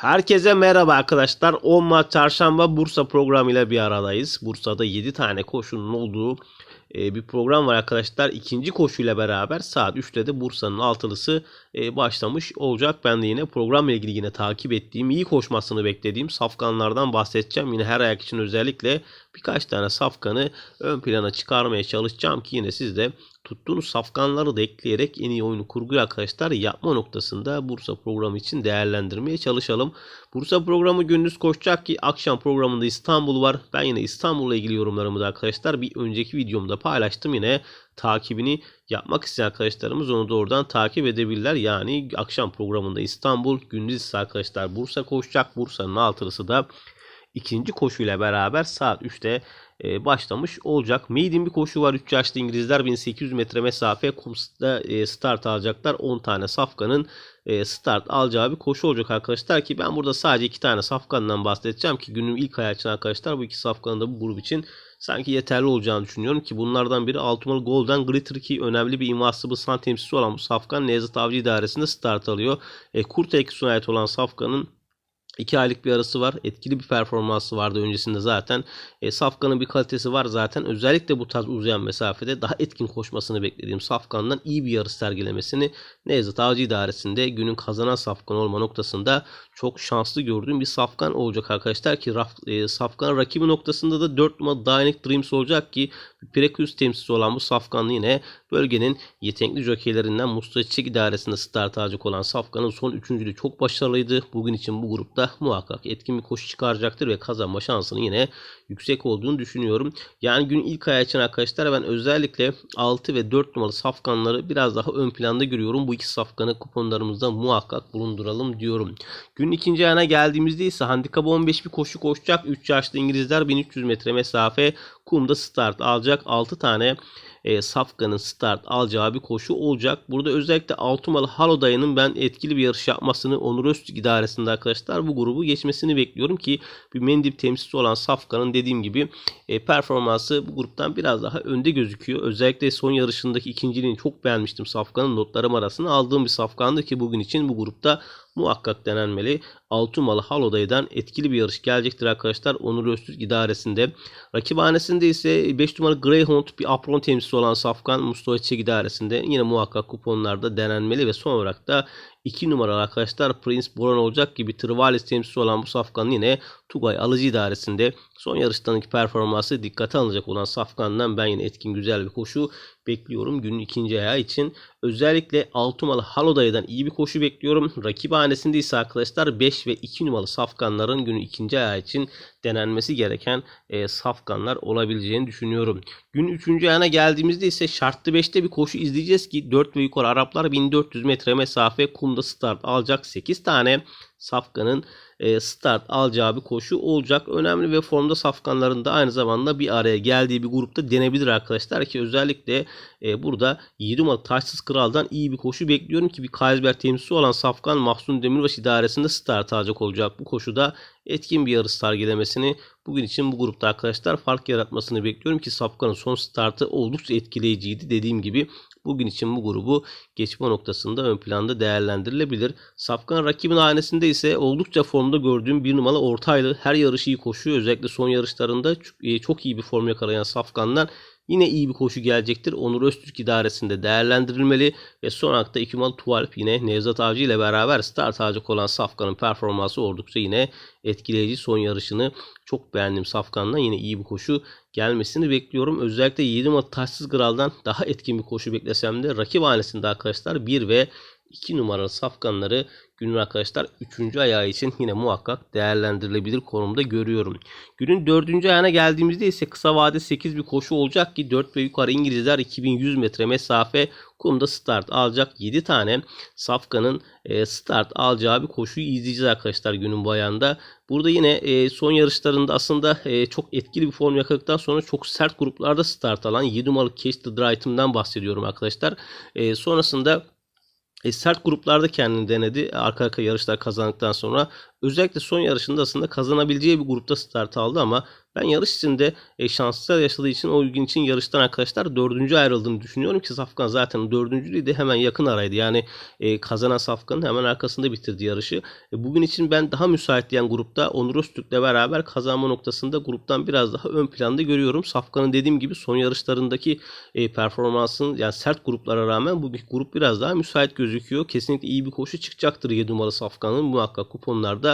Herkese merhaba arkadaşlar. 10 Mart Çarşamba Bursa programıyla bir aradayız. Bursa'da 7 tane koşunun olduğu e, bir program var arkadaşlar. İkinci koşuyla beraber saat 3'te de Bursa'nın altılısı e, başlamış olacak. Ben de yine programla ilgili yine takip ettiğim, iyi koşmasını beklediğim safkanlardan bahsedeceğim. Yine her ayak için özellikle birkaç tane safkanı ön plana çıkarmaya çalışacağım ki yine siz de tuttuğunuz safkanları da ekleyerek en iyi oyunu kurguyu arkadaşlar yapma noktasında Bursa programı için değerlendirmeye çalışalım. Bursa programı gündüz koşacak ki akşam programında İstanbul var. Ben yine İstanbul'la ilgili yorumlarımı da arkadaşlar bir önceki videomda paylaştım. Yine takibini yapmak isteyen arkadaşlarımız onu da oradan takip edebilirler. Yani akşam programında İstanbul, gündüz ise arkadaşlar Bursa koşacak. Bursa'nın altılısı da ikinci koşuyla beraber saat 3'te e, başlamış olacak. Maiden bir koşu var. 3 yaşlı İngilizler 1800 metre mesafe kumsta e, start alacaklar. 10 tane safkanın e, start alacağı bir koşu olacak arkadaşlar ki ben burada sadece 2 tane safkandan bahsedeceğim ki günün ilk ayağı arkadaşlar bu iki safkanın da bu grup için sanki yeterli olacağını düşünüyorum ki bunlardan biri Altımalı Golden Glitter ki önemli bir Impossible Sun temsilcisi olan bu safkan Nevzat Avcı idaresinde start alıyor. E, Kurt Eksu'na ait olan safkanın 2 aylık bir arası var. Etkili bir performansı vardı öncesinde zaten. E, Safkan'ın bir kalitesi var zaten. Özellikle bu tarz uzayan mesafede daha etkin koşmasını beklediğim Safkan'dan iyi bir yarış sergilemesini Nevzat Avcı idaresinde günün kazanan Safkan olma noktasında çok şanslı gördüğüm bir Safkan olacak arkadaşlar ki raf, e, Safkan rakibi noktasında da 4 numara Dynamic Dreams olacak ki Preküs temsilcisi olan bu Safkanlı yine bölgenin yetenekli jokeylerinden Mustafa Çiçek idaresinde start alacak olan Safkan'ın son üçüncülüğü çok başarılıydı. Bugün için bu grupta muhakkak etkin bir koşu çıkaracaktır ve kazanma şansının yine yüksek olduğunu düşünüyorum. Yani gün ilk ayağı için arkadaşlar ben özellikle 6 ve 4 numaralı safkanları biraz daha ön planda görüyorum. Bu iki safkanı kuponlarımızda muhakkak bulunduralım diyorum. Gün ikinci ayağına geldiğimizde ise handikap 15 bir koşu koşacak. 3 yaşlı İngilizler 1300 metre mesafe kumda start alacak. 6 tane e, Safkan'ın start alacağı bir koşu olacak. Burada özellikle Altumalı Halodayı'nın ben etkili bir yarış yapmasını Onur Öztürk idaresinde arkadaşlar bu grubu geçmesini bekliyorum ki bir Mendip temsilcisi olan Safkan'ın dediğim gibi e, performansı bu gruptan biraz daha önde gözüküyor. Özellikle son yarışındaki ikinciliğini çok beğenmiştim Safkan'ın notlarım arasında aldığım bir Safkan'dı ki bugün için bu grupta muhakkak denenmeli. Altumalı Halodayı'dan etkili bir yarış gelecektir arkadaşlar. Onur Öztürk idaresinde. Rakibhanesinde ise 5 numaralı Greyhound bir apron temsilcisi olan Safkan Mustafa Çek idaresinde. Yine muhakkak kuponlarda denenmeli ve son olarak da 2 numaralı arkadaşlar Prince Boran olacak gibi Trivalis temsilcisi olan bu Safkan yine Tugay Alıcı idaresinde son yarıştaki performansı dikkate alınacak olan Safkan'dan ben yine etkin güzel bir koşu bekliyorum günün ikinci ayağı için. Özellikle 6 numaralı Halodayı'dan iyi bir koşu bekliyorum. Rakibhanesinde ise arkadaşlar 5 ve 2 numaralı Safkanların günün ikinci ayağı için denenmesi gereken e, Safkanlar olabileceğini düşünüyorum. Gün 3. ayağına geldiğimizde ise şartlı 5'te bir koşu izleyeceğiz ki 4 ve yukarı Araplar 1400 metre mesafe kumda start alacak 8 tane Safkan'ın e, start alacağı bir koşu olacak. Önemli ve formda safkanların da aynı zamanda bir araya geldiği bir grupta denebilir arkadaşlar ki özellikle e, burada 7 numaralı Taşsız Kral'dan iyi bir koşu bekliyorum ki bir Kaysberg temsilcisi olan Safkan Mahsun Demirbaş idaresinde start alacak olacak. Bu koşuda etkin bir yarış sergilemesini bugün için bu grupta arkadaşlar fark yaratmasını bekliyorum ki Safkan'ın son startı oldukça etkileyiciydi. Dediğim gibi bugün için bu grubu geçme noktasında ön planda değerlendirilebilir. Safkan rakibin hanesinde ise oldukça formda gördüğüm bir numaralı ortaylı. Her yarışı iyi koşuyor. Özellikle son yarışlarında çok iyi bir form yakalayan Safkan'dan Yine iyi bir koşu gelecektir. Onur Öztürk idaresinde değerlendirilmeli ve son hakta numaralı Tuvalp yine Nevzat Avcı ile beraber start alacak olan Safkan'ın performansı oldukça yine etkileyici. Son yarışını çok beğendim Safkan'dan. Yine iyi bir koşu gelmesini bekliyorum. Özellikle 7 numaralı Taşsız Gral'dan daha etkin bir koşu beklesem de rakip hanesinde arkadaşlar 1 ve 2 numaralı safkanları günün arkadaşlar 3. ayağı için yine muhakkak değerlendirilebilir konumda görüyorum. Günün 4. ayağına geldiğimizde ise kısa vade 8 bir koşu olacak ki 4 ve yukarı İngilizler 2100 metre mesafe kumda start alacak 7 tane safkanın e, start alacağı bir koşuyu izleyeceğiz arkadaşlar günün bu ayağında. Burada yine e, son yarışlarında aslında e, çok etkili bir form yakaladıktan sonra çok sert gruplarda start alan 7 numaralı Case the Drive'ımdan bahsediyorum arkadaşlar. Sonrasında e, sert gruplarda kendini denedi. Arka arka yarışlar kazandıktan sonra özellikle son yarışında aslında kazanabileceği bir grupta start aldı ama Ben yarış içinde e, şanslar yaşadığı için o gün için yarıştan arkadaşlar dördüncü ayrıldığını düşünüyorum ki Safkan zaten dördüncülüydü hemen yakın araydı. Yani e, kazanan Safkan'ın hemen arkasında bitirdi yarışı. E, bugün için ben daha müsait diyen grupta Onur Öztürk'le beraber kazanma noktasında gruptan biraz daha ön planda görüyorum. Safkan'ın dediğim gibi son yarışlarındaki e, performansın yani sert gruplara rağmen bu grup biraz daha müsait gözüküyor. Kesinlikle iyi bir koşu çıkacaktır 7 numaralı Safkan'ın muhakkak kuponlarda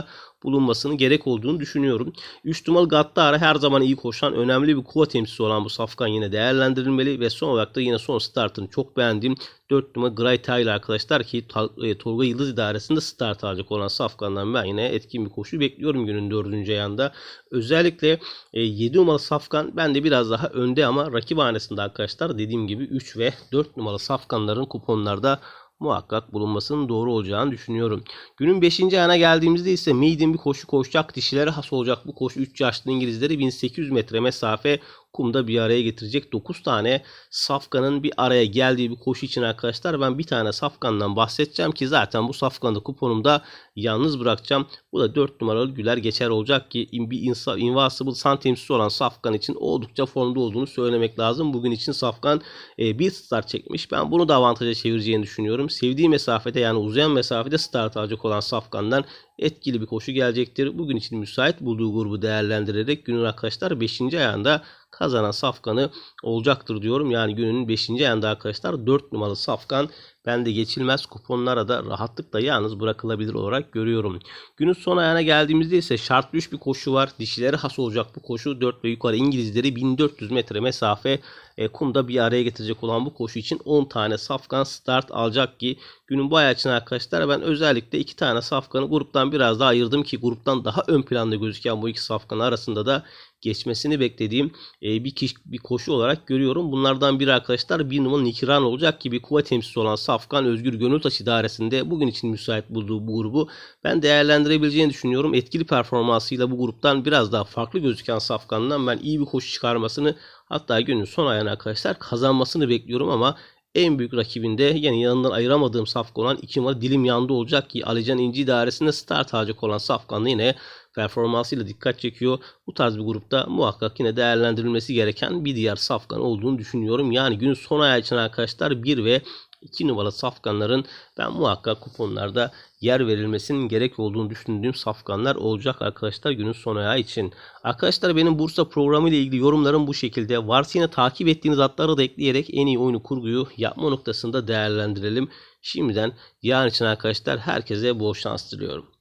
bulunmasının gerek olduğunu düşünüyorum. 3 numaralı Gattara her zaman iyi koşan önemli bir kuva temsilcisi olan bu Safkan yine değerlendirilmeli ve son olarak da yine son startını çok beğendiğim 4 numara Gray Taylor arkadaşlar ki e, Tolga Yıldız idaresinde start alacak olan Safkan'dan ben yine etkin bir koşu bekliyorum günün 4. ayağında. Özellikle 7 numaralı Safkan ben de biraz daha önde ama rakip hanesinde arkadaşlar dediğim gibi 3 ve 4 numaralı Safkanların kuponlarda muhakkak bulunmasının doğru olacağını düşünüyorum. Günün 5. ayağına geldiğimizde ise maiden bir koşu koşacak. Dişilere has olacak bu koşu 3 yaşlı İngilizleri 1800 metre mesafe kumda bir araya getirecek 9 tane safkanın bir araya geldiği bir koşu için arkadaşlar ben bir tane safkandan bahsedeceğim ki zaten bu safkanı da kuponumda yalnız bırakacağım. Bu da 4 numaralı Güler Geçer olacak ki bir insa, Invincible Sun temsilcisi olan safkan için oldukça formda olduğunu söylemek lazım. Bugün için safkan e, bir start çekmiş. Ben bunu da avantaja çevireceğini düşünüyorum. Sevdiği mesafede yani uzayan mesafede start alacak olan safkandan etkili bir koşu gelecektir. Bugün için müsait bulduğu grubu değerlendirerek günün arkadaşlar 5. ayağında kazanan safkanı olacaktır diyorum. Yani günün 5. ayağında arkadaşlar 4 numaralı safkan ben de geçilmez kuponlara da rahatlıkla yalnız bırakılabilir olarak görüyorum. Günün son ayağına geldiğimizde ise şartlı 3 bir koşu var. Dişilere has olacak bu koşu 4 ve yukarı İngilizleri 1400 metre mesafe e, kumda bir araya getirecek olan bu koşu için 10 tane safkan start alacak ki günün bu ayağı için arkadaşlar ben özellikle 2 tane safkanı gruptan biraz daha ayırdım ki gruptan daha ön planda gözüken bu iki safkan arasında da geçmesini beklediğim e, bir kişi, bir koşu olarak görüyorum. Bunlardan biri arkadaşlar bir numaralı Nikiran olacak ki bir kuva temsilcisi olan Safkan Özgür Gönültaş idaresinde bugün için müsait bulduğu bu grubu ben değerlendirebileceğini düşünüyorum. Etkili performansıyla bu gruptan biraz daha farklı gözüken Safkan'dan ben iyi bir koşu çıkarmasını hatta günün son ayağına arkadaşlar kazanmasını bekliyorum ama en büyük rakibinde yani yanından ayıramadığım Safkan olan 2 numara dilim yanında olacak ki Alican İnci idaresinde start alacak olan Safkan'da yine performansıyla dikkat çekiyor. Bu tarz bir grupta muhakkak yine değerlendirilmesi gereken bir diğer safkan olduğunu düşünüyorum. Yani günün son ayağı için arkadaşlar 1 ve 2 numaralı safkanların ben muhakkak kuponlarda yer verilmesinin gerek olduğunu düşündüğüm safkanlar olacak arkadaşlar günün son ayağı için. Arkadaşlar benim Bursa programı ile ilgili yorumlarım bu şekilde. Varsa yine takip ettiğiniz atları da ekleyerek en iyi oyunu kurguyu yapma noktasında değerlendirelim. Şimdiden yarın için arkadaşlar herkese bol şans diliyorum.